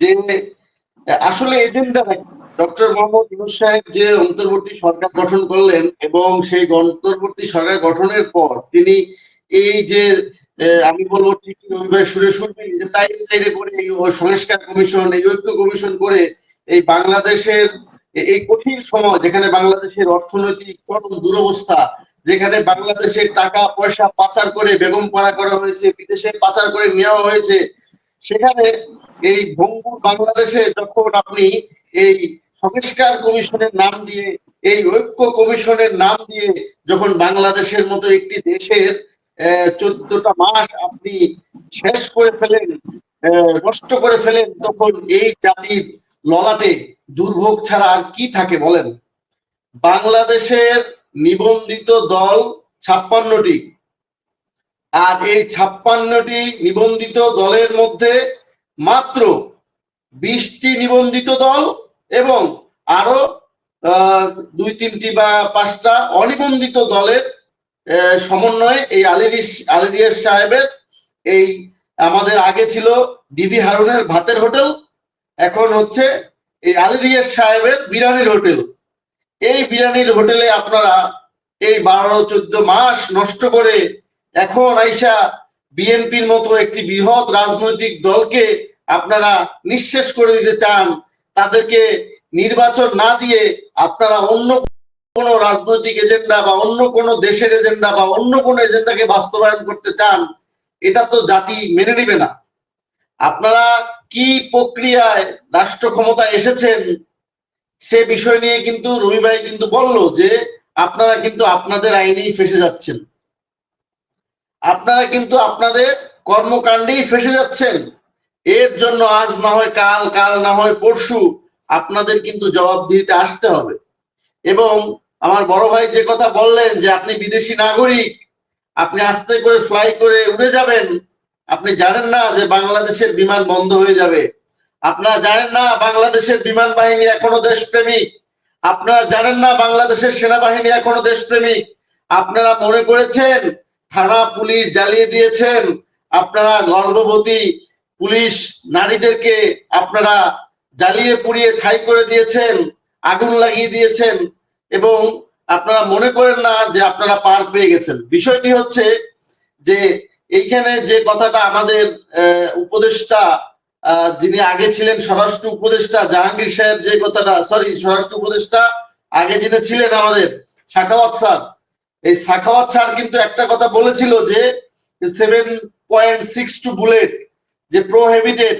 যে, আসলে agenda doctor Mohammad Yunus সাহেব যে অন্তর্বর্তী সরকার গঠন করলেন এবং সেই অন্তর্বর্তী সরকার গঠনের পর তিনি এই যে আমি বলব ঠিক রবিবার সুরে শুনবেন যে তাই তাইরে করে এই সংস্কার কমিশন, এই ঐক্য কমিশন করে এই বাংলাদেশের এই কঠিন সময় যেখানে বাংলাদেশের অর্থনৈতিক চরম দুরবস্থা, যেখানে বাংলাদেশের টাকা পয়সা পাচার করে বেগম পাড়া করা হয়েছে, বিদেশে পাচার করে নেওয়া হয়েছে সেখানে এই ভঙ্গুর বাংলাদেশে যখন আপনি এই সংস্কার কমিশনের নাম দিয়ে, এই ঐক্য কমিশনের নাম দিয়ে যখন বাংলাদেশের মতো একটি দেশের চোদ্দটা মাস আপনি শেষ করে ফেলেন নষ্ট করে ফেলেন, তখন এই জাতির ললাটে দুর্ভোগ ছাড়া আর কি থাকে বলেন? বাংলাদেশের নিবন্ধিত দল ছাপ্পান্নটি। আর এই ছাপ্পান্নটি নিবন্ধিত দলের মধ্যে মাত্র বিশটি নিবন্ধিত দল এবং আরও দুই, তিনটি বা পাঁচটা অনিবন্ধিত দলের সমন্বয়ে এই আলিরিস আলিরিয়াস সাহেবের এই আমাদের আগে ছিল ডিবি হারুনের ভাতের হোটেল, এখন হচ্ছে এই আলিরিয়াস সাহেবের বিরিয়ানির হোটেল। এই বিরিয়ানির হোটেলে আপনারা এই বারো, চোদ্দ মাস নষ্ট করে এখন আইসা বিএনপির মতো একটি বৃহৎ রাজনৈতিক দলকে আপনারা নিঃশেষ করে দিতে চান, তাদেরকে নির্বাচন না দিয়ে আপনারা অন্য কোনো রাজনৈতিক এজেন্ডা বা অন্য কোনো দেশের এজেন্ডা বা অন্য কোনো এজেন্ডাকে বাস্তবায়ন করতে চান, এটা তো জাতি মেনে নিবে না। আপনারা কি প্রক্রিয়ায় রাষ্ট্র ক্ষমতায় এসেছেন, সে বিষয় নিয়ে কিন্তু রবি ভাই কিন্তু বলল যে আপনারা কিন্তু আপনাদের আইনেই ফেসে যাচ্ছেন। আপনারা কিন্তু আপনাদের কর্মকাণ্ডেই ফেসে যাচ্ছেন। এর জন্য আজ না হয় কাল কাল না হয় পরশু আপনাদের কিন্তু জবাব দিতে আসতে হবে। এবং আমার বড় ভাই যে কথা বললেন যে আপনি বিদেশি নাগরিক, আপনি আস্তে করে ফ্লাই করে উড়ে যাবেন, আপনি জানেন না যে বাংলাদেশের বিমান বন্ধ হয়ে যাবে। আপনারা জানেন না বাংলাদেশের বিমান বাহিনী এখনও দেশপ্রেমিক। আপনারা জানেন না বাংলাদেশের সেনাবাহিনী এখনও দেশপ্রেমিক। আপনারা মনে করেছেন থানা পুলিশ জ্বালিয়ে দিয়েছেন। আপনারা গর্ভবতী পুলিশ নারীদেরকে আপনারা জ্বালিয়ে পুড়িয়ে ছাই করে দিয়েছেন, আগুন লাগিয়ে দিয়েছেন এবং আপনারা মনে করেন না যে আপনারা পার পেয়ে গেছেন। বিষয়টি হচ্ছে যে এইখানে যে কথাটা আমাদের উপদেষ্টা যিনি আগে ছিলেন স্বরাষ্ট্র উপদেষ্টা, জাহাঙ্গীর সাহেব যে কথাটা, সরি, স্বরাষ্ট্র উপদেষ্টা, আগে যিনি ছিলেন আমাদের সাখাওয়াত স্যার এই সাখাওয়াত স্যার কিন্তু একটা কথা বলেছিল যে seven point six two bullet যে প্রোহেবিটেড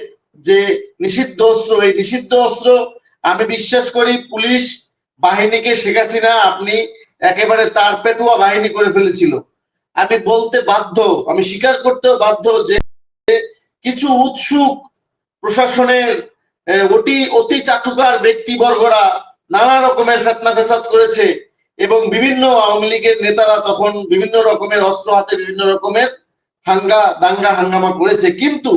যে নিষিদ্ধ অস্ত্র, এই নিষিদ্ধ অস্ত্র আমি বিশ্বাস করি পুলিশ বাহিনীকে শেখ হাসিনা আপনি একেবারে তার পেটুয়া বাহিনী করে ফেলেছিল। আমি বলতে বাধ্য, আমি স্বীকার করতেও বাধ্য যে কিছু উৎসুক প্রশাসনের অতি অতি চাটুকার ব্যক্তিবর্গরা নানা রকমের ফেতনা ফেসাদ করেছে। এবং বিভিন্ন আওয়ামী লীগের নেতারা তখন বিভিন্ন রকমের অস্ত্র হাতে বিভিন্ন রকমের হাঙ্গা দাঙ্গা হাঙ্গামা করেছে। কিন্তু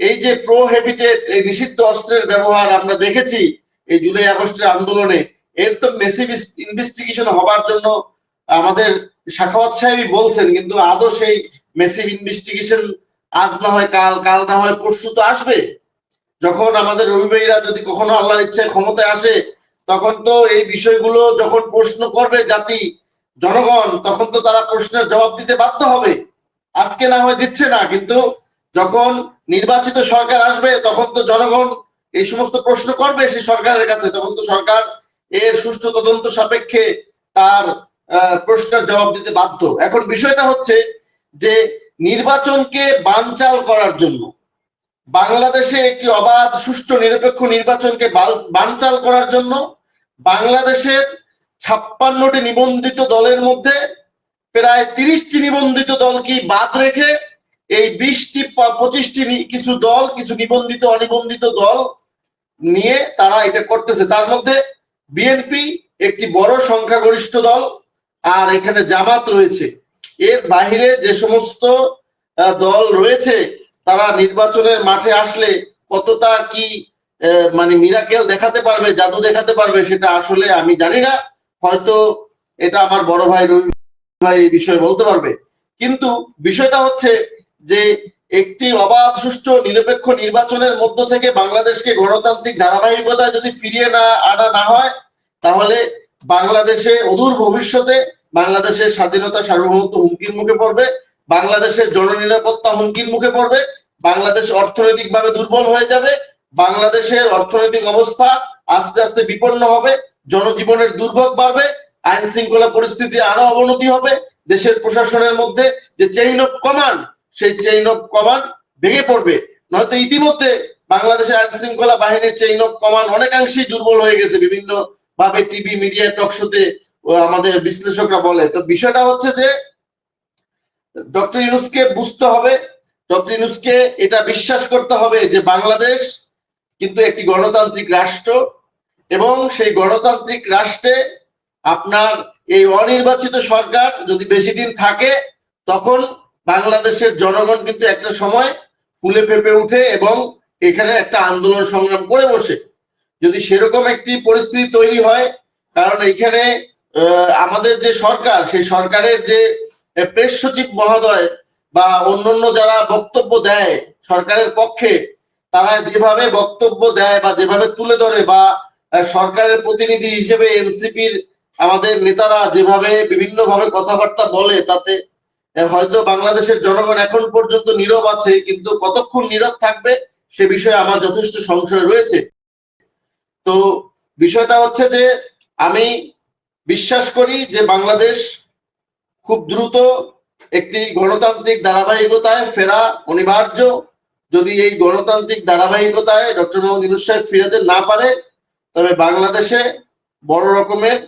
এই যে প্রোহেবিটেড এই নিষিদ্ধ অস্ত্রের ব্যবহার আমরা দেখেছি এই জুলাই আগস্টের আন্দোলনে, এর তো মেসিভ ইনভেস্টিগেশন হবার জন্য আমাদের শাখাওয়াত সাহেবই বলছেন, কিন্তু আদৌ সেই মেসিভ ইনভেস্টিগেশন আজ না হয় কাল কাল না হয় পরশু তো আসবে। যখন আমাদের রবিবাইরা যদি কখনো আল্লাহর ইচ্ছায় ক্ষমতায় আসে তখন তো এই বিষয়গুলো যখন প্রশ্ন করবে জাতি, জনগণ, তখন তো তারা প্রশ্নের জবাব দিতে বাধ্য হবে। আজকে না হয় দিচ্ছে না, কিন্তু যখন নির্বাচিত সরকার আসবে, তখন তো জনগণ এই সমস্ত প্রশ্ন করবে সেই সরকারের কাছে। তখন তো সরকার এর সুষ্ঠু তদন্ত সাপেক্ষে তার প্রশ্নের জবাব দিতে বাধ্য। এখন বিষয়টা হচ্ছে যে নির্বাচনকে বানচাল করার জন্য বাংলাদেশে একটি অবাধ, সুষ্ঠু, নিরপেক্ষ নির্বাচনকে বানচাল করার জন্য বাংলাদেশের ছাপ্পান্নটি নিবন্ধিত দলের মধ্যে প্রায় তিরিশটি নিবন্ধিত দলকে বাদ রেখে এই বিশটি পঁচিশটি কিছু দল, কিছু নিবন্ধিত, অনিবন্ধিত দল নিয়ে তারা এটা করতেছে। তার মধ্যে বিএনপি একটি বড় সংখ্যাগরিষ্ঠ দল আর এখানে জামাত রয়েছে। এর বাহিরে যে সমস্ত দল রয়েছে, তারা নির্বাচনের মাঠে আসলে কতটা কি মানে মিরাকেল দেখাতে পারবে, জাদু দেখাতে পারবে, সেটা আসলে আমি জানি না। হয়তো এটা আমার বড় ভাই ভাই এই বিষয়ে বলতে পারবে। কিন্তু বিষয়টা হচ্ছে যে একটি অবাধ, সুষ্ঠু, নিরপেক্ষ নির্বাচনের মধ্য থেকে বাংলাদেশকে গণতান্ত্রিক ধারাবাহিকতায় যদি ফিরিয়ে না আনা না হয়, তাহলে বাংলাদেশে অদূর ভবিষ্যতে বাংলাদেশের স্বাধীনতা সার্বভৌমত্ব হুমকির মুখে পড়বে, বাংলাদেশের জননিরাপত্তা হুমকির মুখে পড়বে, বাংলাদেশ অর্থনৈতিকভাবে দুর্বল হয়ে যাবে বাংলাদেশের অর্থনৈতিক অবস্থা আস্তে আস্তে বিপন্ন হবে, জনজীবনের দুর্ভোগ বাড়বে, আইন শৃঙ্খলা পরিস্থিতি আরও অবনতি হবে, দেশের প্রশাসনের মধ্যে যে চেইন অফ কমান্ড সেই চেইন অফ কমান্ড ভেঙে পড়বে। নয়তো ইতিমধ্যে বাংলাদেশের আইন শৃঙ্খলা বাহিনীর চেইন অফ কমান্ড অনেকাংশেই দুর্বল হয়ে গেছে বিভিন্ন ভাবে টিভি মিডিয়া টকশোতে আমাদের বিশ্লেষকরা বলে। তো বিষয়টা হচ্ছে যে, ডক্টর ইউনুসকে বুঝতে হবে, ডক্টর ইউনুসকে এটা বিশ্বাস করতে হবে যে বাংলাদেশ কিন্তু একটি গণতান্ত্রিক রাষ্ট্র এবং সেই গণতান্ত্রিক রাষ্ট্রে আপনার এই অনির্বাচিত সরকার যদি বেশি দিন থাকে, তখন বাংলাদেশের জনগণ কিন্তু একটা সময় ফুলে ফেপে উঠে এবং এখানে একটা আন্দোলন সংগ্রাম করে বসে। যদি সেরকম একটি পরিস্থিতি তৈরি হয়, কারণ এখানে আমাদের যে সরকার, সেই সরকারের যে প্রেস সচিব মহোদয় বা অন্যান্য যারা বক্তব্য দেয় সরকারের পক্ষে তারা যেভাবে বক্তব্য দেয় বা যেভাবে তুলে ধরে বা সরকারের প্রতিনিধি হিসেবে এনসিপির আমাদের নেতারা যেভাবে বিভিন্ন ভাবে কথাবার্তা বলে তাতে হয়তো বাংলাদেশের জনগণ এখন পর্যন্ত নীরব আছে, কিন্তু কতক্ষণ নীরব থাকবে সে বিষয়ে আমার যথেষ্ট সংশয় রয়েছে। তো বিষয়টা হচ্ছে যে, আমি বিশ্বাস করি যে বাংলাদেশ খুব দ্রুত একটি গণতান্ত্রিক ধারাবাহিকতায় ফেরা অনিবার্য। যদি এই গণতান্ত্রিক ধারাবাহিকতায় ডক্টর মোহাম্মদ ইউনুস সাহেব ফিরাতে না পারে, তবে বাংলাদেশে বড় রকমের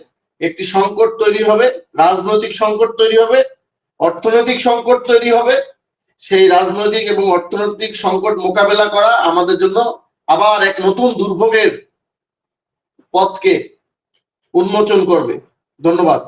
একটি সংকট তৈরি হবে, রাজনৈতিক সংকট তৈরি হবে, অর্থনৈতিক সংকট তৈরি হবে। সেই রাজনৈতিক এবং অর্থনৈতিক সংকট মোকাবেলা করা আমাদের জন্য আবার এক নতুন দুর্ভোগের পথকে উন্মোচন করবে। ধন্যবাদ।